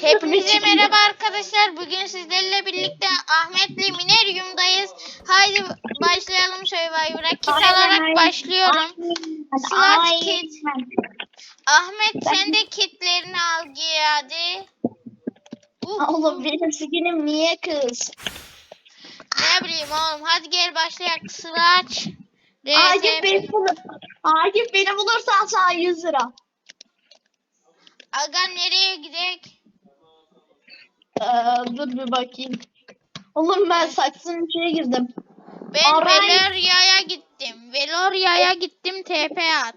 Hepinize merhaba arkadaşlar. Bugün sizlerle birlikte Ahmet'le Mineryum'dayız. Haydi başlayalım Survivor'a. Kit alarak başlıyorum. Slash kit. Ahmet sen de kitlerini al giy hadi. Uh, Oğlum benim skinim niye kız? ne bileyim oğlum. Hadi gel başlayalım. Slash. Akif beni DSP. bulur. Akif beni bulursan sana 100 lira. Aga nereye gidek? Ee, dur bir bakayım. Oğlum ben saksının içine girdim. Ben Aray. Veloria'ya gittim. Veloria'ya gittim TP at.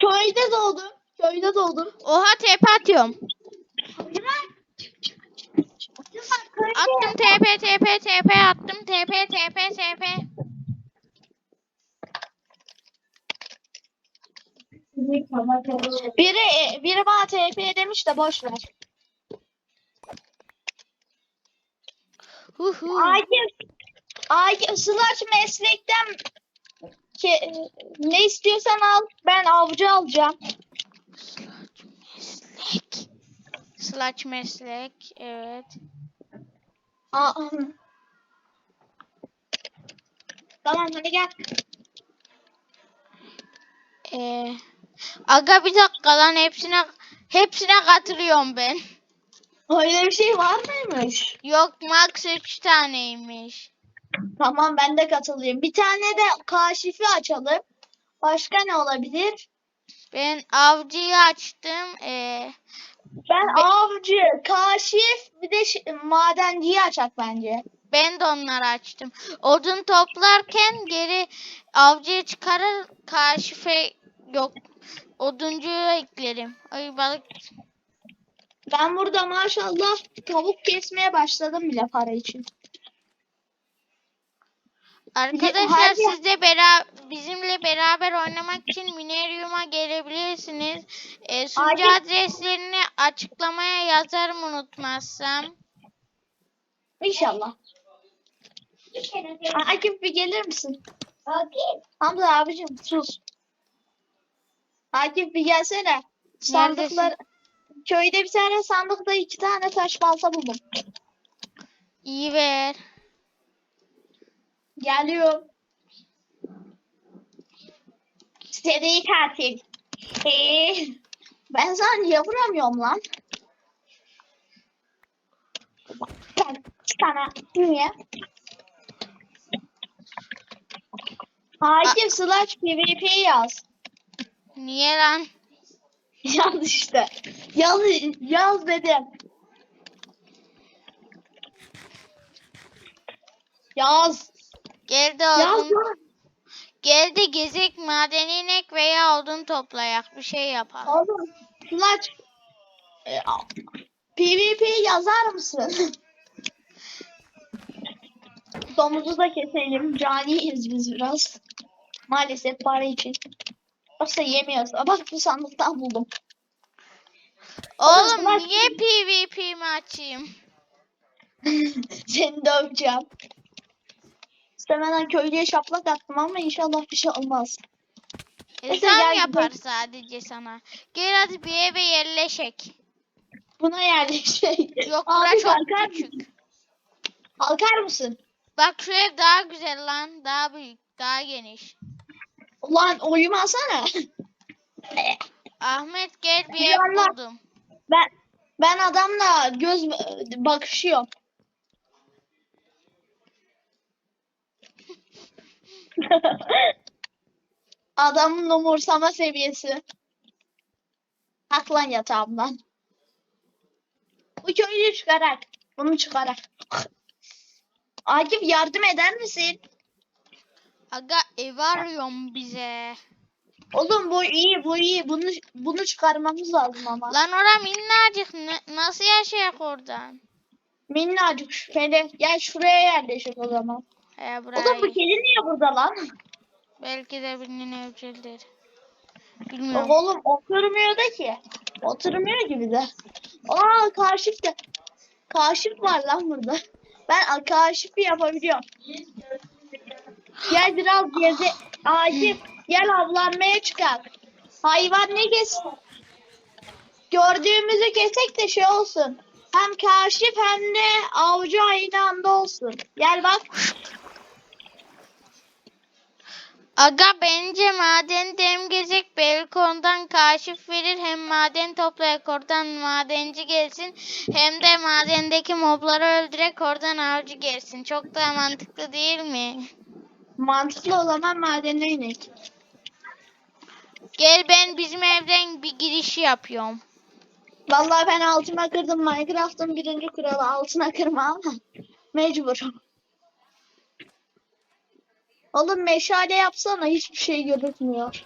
Köyde doğdum. Köyde doğdum. Oha TP atıyorum. Attım TP TP TP attım TP TP TP. Biri, biri bana TP demiş de boş ver. Hu hu. Akif, Akif Slash meslekten ki, ne istiyorsan al. Ben avcı alacağım. Meslek. Slash meslek. Evet. Aa, Tamam hadi gel. Ee, aga bir dakika lan hepsine hepsine katılıyorum ben. Öyle bir şey var mıymış? Yok max 3 taneymiş. Tamam ben de katılayım. Bir tane de kaşifi açalım. Başka ne olabilir? Ben avcıyı açtım. Ee, Ben avcı, kaşif bir de madenciyi açak bence. ben de onları açtım. Odun toplarken geri avcıyı çıkarır kaşife yok. Oduncuyu eklerim. Ay balık Ben burada maşallah tavuk kesmeye başladım bile para için. Arkadaşlar siz de bera bizimle beraber oynamak için Minerium'a gelebilirsiniz. Ee, sunucu Hadi. adreslerini açıklamaya yazarım unutmazsam. İnşallah. Akif bir gelir misin? Akif. Hamza abicim sus. Akif bir gelsene. Sandıklar köyde bir tane sandıkta iki tane taş balta buldum. İyi ver. Geliyorum. Seri katil. Ee, ben sana niye vuramıyorum lan? Ben sana niye? Akif slash PvP yaz. Niye lan? Yaz işte. Yaz, yaz dedim. Yaz. Geldi Yaz odun. lan. Geldi gezek maden inek veya odun toplayak bir şey yapalım. Oğlum slash e, a- PvP yazar mısın? Domuzu da keselim. Caniyiz biz biraz. Maalesef para için. Yoksa yemiyoruz. Aa, Bak bu sandıktan buldum. Oğlum bak- niye PvP mi açayım? Seni döveceğim. İstemeden köylüye şaplak attım ama inşallah bir şey olmaz. E, Neyse, gel gidelim. sadece sana. Gel hadi bir eve yerleşek. Buna yerleşecek. Yok Abi bura çok kalkar küçük. mısın? Kalkar mısın? Bak şu ev daha güzel lan. Daha büyük. Daha geniş. Ulan uyumasana. Ahmet gel bir buldum. Ben ben adamla göz bakışıyorum. Adamın umursama seviyesi. Kalk lan yatağımdan. Bu köylü çıkarak. Bunu çıkarak. Akif yardım eder misin? Aga ev arıyorum bize. Oğlum bu iyi bu iyi. Bunu bunu çıkarmamız lazım ama. Lan ora minnacık. Ne- nasıl yaşayak oradan? Minnacık şüpheli. Gel şuraya yerleşik o zaman. He Oğlum bu kedi niye burada lan? Belki de birinin evcildir. Bilmiyorum. Oğlum oturmuyor da ki. Oturmuyor gibi de. Aa kaşif de. Kaşif var lan burada. Ben kaşifi yapabiliyorum. Gel biraz geze. Akif gel avlanmaya çıkar. Hayvan ne kes? gördüğümüzü kesek de şey olsun. Hem kaşif hem de avcı aynı anda olsun. Gel bak. Aga bence maden dem gezek balkondan kaşif verir hem maden toplayak oradan madenci gelsin hem de madendeki mobları öldürek oradan avcı gelsin. Çok daha mantıklı değil mi? Mantıklı o zaman madene inek. Gel ben bizim evden bir giriş yapıyorum. Vallahi ben altına kırdım Minecraft'ın birinci kuralı altına kırma ama mecburum. Oğlum meşale yapsana hiçbir şey gözükmüyor.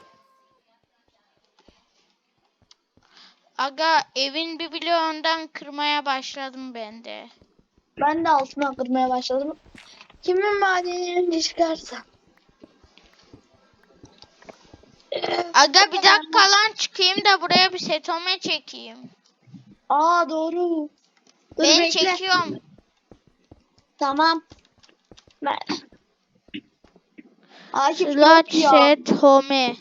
Aga evin bir bloğundan kırmaya başladım ben de. Ben de altına kırmaya başladım. Kimin madenini çıkarsa. Aga bir dakika lan çıkayım da buraya bir setome çekeyim. Aa doğru. Dur ben bekle. çekiyorum. Tamam. Ben... Akif Slash setome.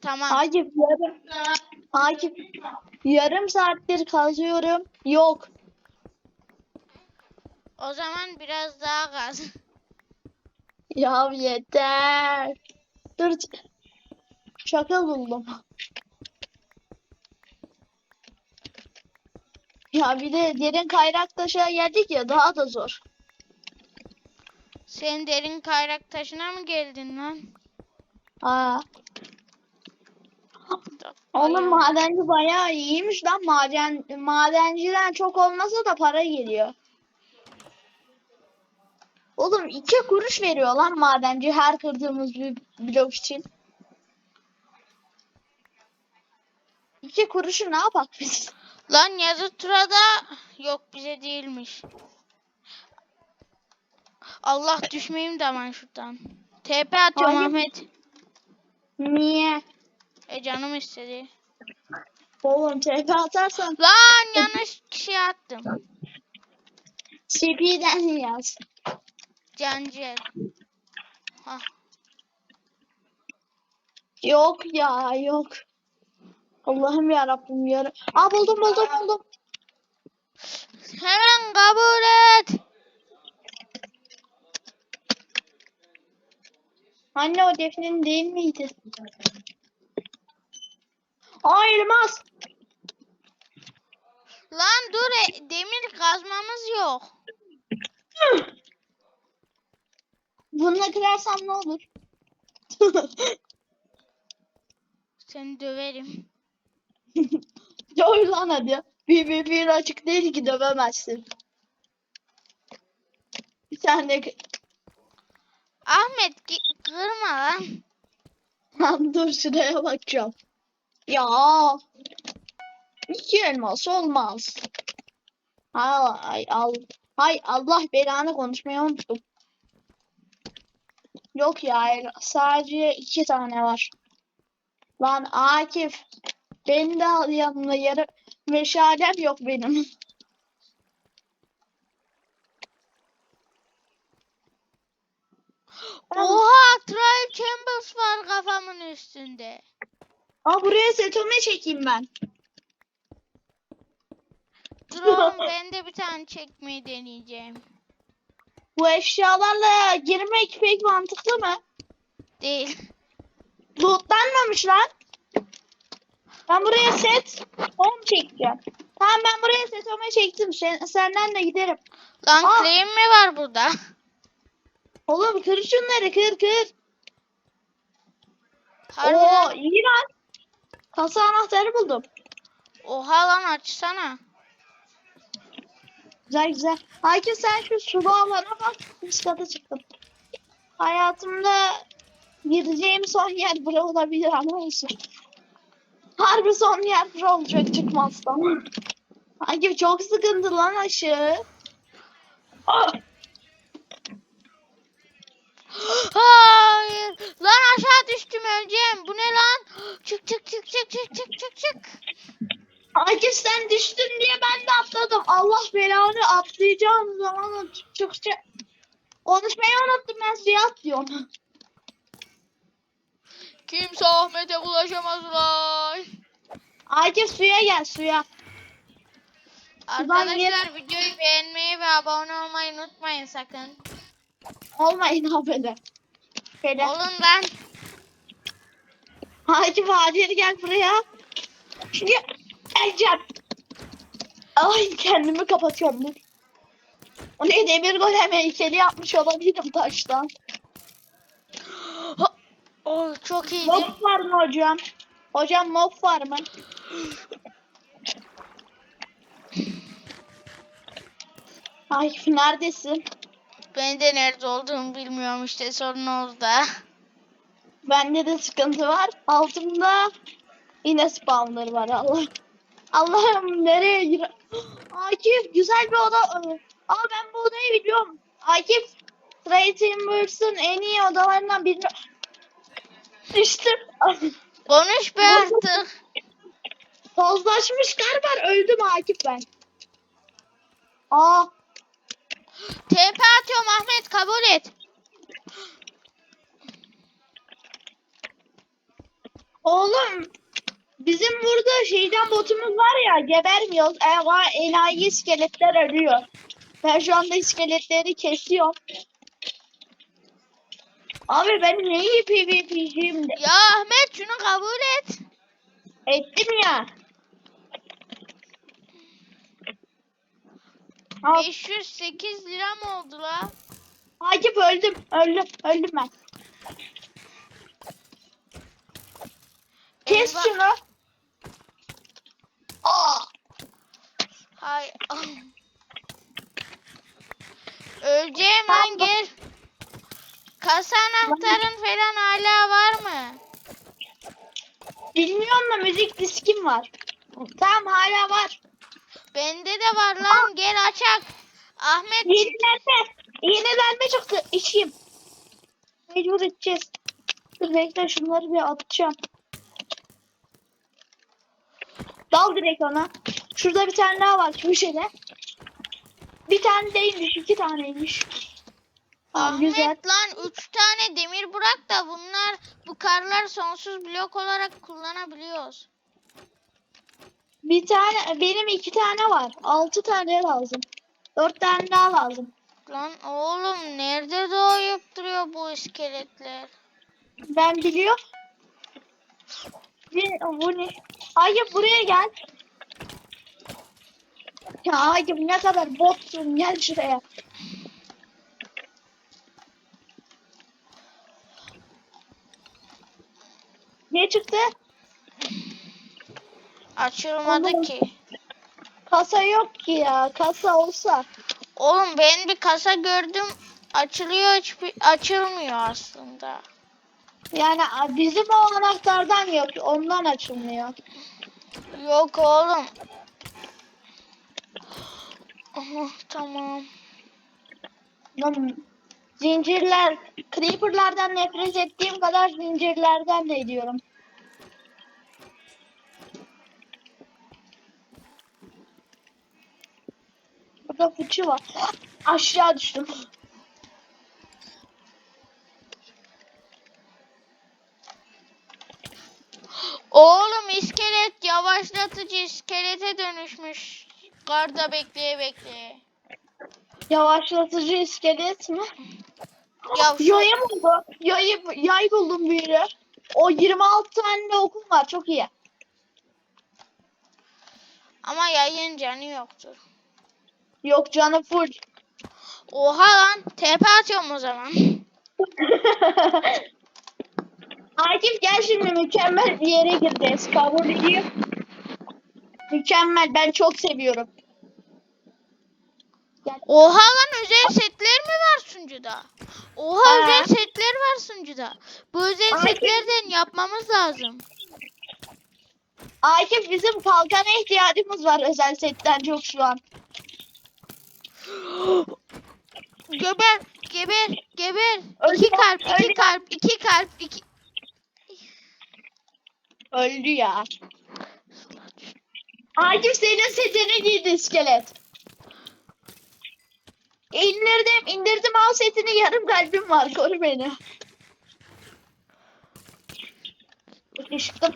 Tamam. Akif yarım. Akif yarım saattir kazıyorum. Yok. O zaman biraz daha gaz. Ya yeter. Dur. Şaka buldum. Ya bir de derin kayrak taşa geldik ya daha da zor. Sen derin kayrak taşına mı geldin lan? Aa, ya. madenci bayağı iyiymiş lan. Maden madenciden çok olmasa da para geliyor. Oğlum iki kuruş veriyor lan madenci her kırdığımız bir blok için. İki kuruşu ne yapak biz? Lan yazı turada yok bize değilmiş. Allah düşmeyeyim de aman şuradan. TP atıyorum Hayır. Ahmet. Niye? E canım istedi. Oğlum TP atarsan Lan yanlış kişiye attım. CP'den yaz. Hah. Yok ya yok. Allah'ım ya Rabbim ya. Aa buldum buldum buldum. Hemen kabul et. Anne o defnenin değil miydi? Aa elmas. Lan dur e, demir kazmamız yok. Bununla kırarsam ne olur? Seni döverim. Döv lan hadi. Bir bir bir açık değil ki dövemezsin. Bir tane Ahmet gi- kırma lan. Lan dur şuraya bakacağım. Ya. İki elmas olmaz. Ay, al. Hay Allah belanı konuşmayı unuttum. Yok ya sadece iki tane var. Lan Akif. Beni de al yanına yarı meşalem yok benim. Oha Trial Chambers var kafamın üstünde. Aa buraya setome çekeyim ben. Oğlum ben de bir tane çekmeyi deneyeceğim. Bu eşyalarla girmek pek mantıklı mı? Değil. Lootlanmamış lan. Ben buraya set home çekeceğim. Tamam ben buraya set home çektim. Sen, senden de giderim. Lan Aa! claim mi var burada? Oğlum kır şunları kır kır. Harbiden. Oo iyi lan. Kasa anahtarı buldum. Oha lan açsana. Güzel güzel. Hakim sen şu sulu alana bak. Üst kata çıktım. Hayatımda gireceğim son yer bura olabilir ama olsun. Harbi son yer bura olacak çıkmazsam. Hakim çok sıkıntı lan. Ah! Hayır. Lan aşağı düştüm öleceğim. Bu ne lan? Çık çık çık çık çık çık çık çık. Akif sen düştün diye ben de atladım. Allah belanı atlayacağım zaman çıkça. Konuşmayı unuttum ben suya atlıyorum. Kimse Ahmet'e ulaşamaz lan. Akif suya gel suya. Arkadaşlar videoyu beğenmeyi ve abone olmayı unutmayın sakın. Olmayın haberi. Şöyle. Olun lan. Akif acil gel buraya. Şimdi geleceğim. Ay kendimi kapatıyorum dur. O ne demir golem heykeli yapmış olabilirim taştan. Oh çok iyiydi. Mob var mı hocam? Hocam mob var mı? Akif neredesin? Ben de nerede olduğumu bilmiyorum işte sorun orada. Bende de sıkıntı var. Altımda yine spawner var Allah. Allah'ım nereye gir? Akif güzel bir oda. Aa ben bu odayı biliyorum. Akif Timbers'ın en iyi odalarından birini düştüm. Konuş be artık. Tozlaşmış kar var. Öldüm Akif ben. Aa TP atıyorum Ahmet kabul et. oğlum bizim burada şeyden botumuz var ya gebermiyoruz. Ama enayi iskeletler ölüyor. Ben şu anda iskeletleri kesiyorum. Abi ben neyi PvP'ciyim de Ya Ahmet şunu kabul et. ettim ya. Al, 508 lira mı oldu la? Akif öldüm. Öldüm. Öldüm ben. Kes Eyvah. şunu. Aa, Hay. ah. Öleceğim lan gel. Kasa anahtarın falan hala var mı? bilmiyorum da müzik diskim var. Tamam hala var. Bende de var lan gel açak. Ahmet Yenilenme. Yenilenme çıktı. İçeyim. Mecbur içeceğiz. Dur bekle şunları bir atacağım. Dal direkt ona. Şurada bir tane daha var köşede. Bir tane değilmiş, iki taneymiş. Tamam, Ahmet güzel. lan 3 tane demir bırak da bunlar bu karlar sonsuz blok olarak kullanabiliyoruz. Bir tane, benim iki tane var. Altı tane lazım. Dört tane daha lazım. Lan oğlum nerede doğup duruyor bu iskeletler? Ben biliyorum. Bir, bu ne? Hayır buraya gel. Ya hayır ne kadar botsun gel şuraya. Ne çıktı? Açılmadı Oğlum. ki. Kasa yok ki ya. Kasa olsa. Oğlum ben bir kasa gördüm. Açılıyor hiçbir açılmıyor aslında. Yani bizim o anahtardan yok. Ondan açılmıyor. Yok oğlum. Oh, tamam. Lan Zincirler, creeperlardan nefret ettiğim kadar zincirlerden de ediyorum. Burada fıçı var. Aşağı düştüm. Oğlum iskelet yavaşlatıcı iskelete dönüşmüş. Karda bekleye bekleye. Yavaşlatıcı iskelet mi? Ya şu- Yayı buldu. Yayı, yay buldum biri. O 26 tane okum var. Çok iyi. Ama yayın canı yoktur. Yok canı full. Oha lan TP atıyorum o zaman. Akif gel şimdi mükemmel bir yere gireceğiz. Edeyim. Mükemmel. Ben çok seviyorum. Gel. Oha lan özel setler mi var sunucuda? Oha Ha. özel setler var sunucuda. Bu özel Ay, setlerden yapmamız lazım. Akif bizim kalkana ihtiyacımız var özel setten çok şu an. Geber, geber, geber. Öldü İki kalp, iki lan. kalp, iki kalp, iki. Öldü ya. Akif senin setini giydi iskelet. İndirdim, indirdim al setini yarım kalbim var koru beni. Sıkıştım.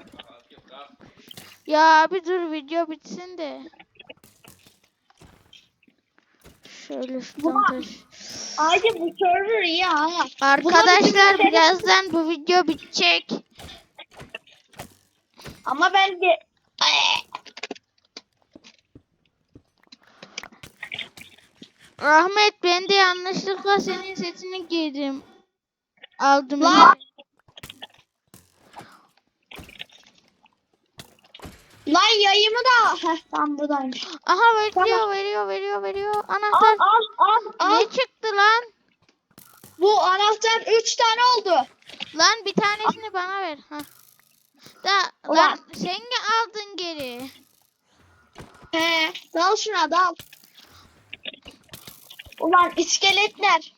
Ya abi dur video bitsin de. Şöyle şuradan taş. Ayrıca bu server iyi ha. Arkadaşlar birazdan bu video bitecek. Ama bence Ahmet ben de yanlışlıkla senin setini giydim. Aldım. Lan! Lan yayımı da. Heh tam buradaymış. Aha veriyor Tamam. veriyor veriyor veriyor. Al Anahtar al al al. ne çıktı lan? Bu anahtar 3 tane oldu. Lan bir tanesini bana ver. Ha. Da Ulan. lan sen mi aldın geri? He, dal şuna dal. Ulan iskeletler.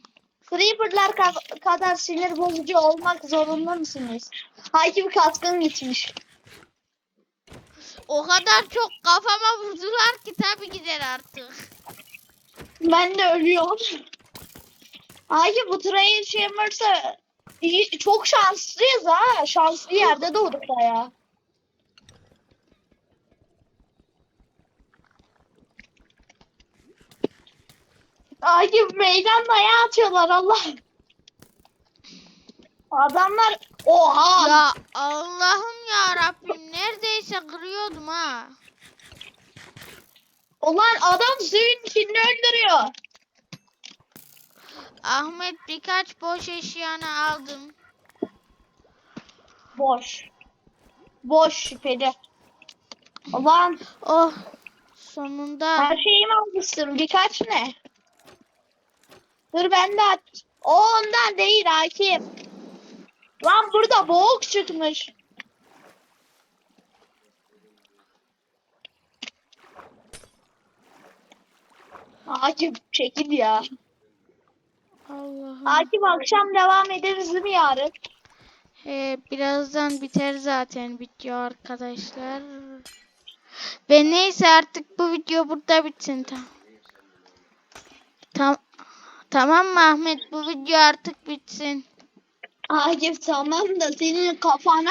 Creeper'lar ka- kadar sinir bozucu olmak zorunda mısınız? Hakim kaskın gitmiş. O kadar çok kafama vurdular ki tabi gider artık. Ben de ölüyorum. Hakim bu train Shamers'a iyi- çok şanslıyız ha. Şanslı yerde doğduk ya. Hakim meydan dayağı atıyorlar Allah. Adamlar oha. Ya Allah'ım ya Rabbim neredeyse kırıyordum ha. Ulan adam suyun içinde öldürüyor. Ahmet birkaç boş eşyanı aldım. Boş. Boş şüpheli. Ulan Oh sonunda. her şeyimi almışsın. Birkaç ne? Dur ben de aç. O ondan değil Hakim. Lan burada boğuk çıkmış. Hakim çekil ya. Allah'ım. Hakim akşam devam ederiz değil mi yarın? He, birazdan biter zaten video arkadaşlar. Ve neyse artık bu video burada bitsin. Tamam. Tam tamam mı Ahmet bu video artık bitsin. Hakim tamam da senin kafana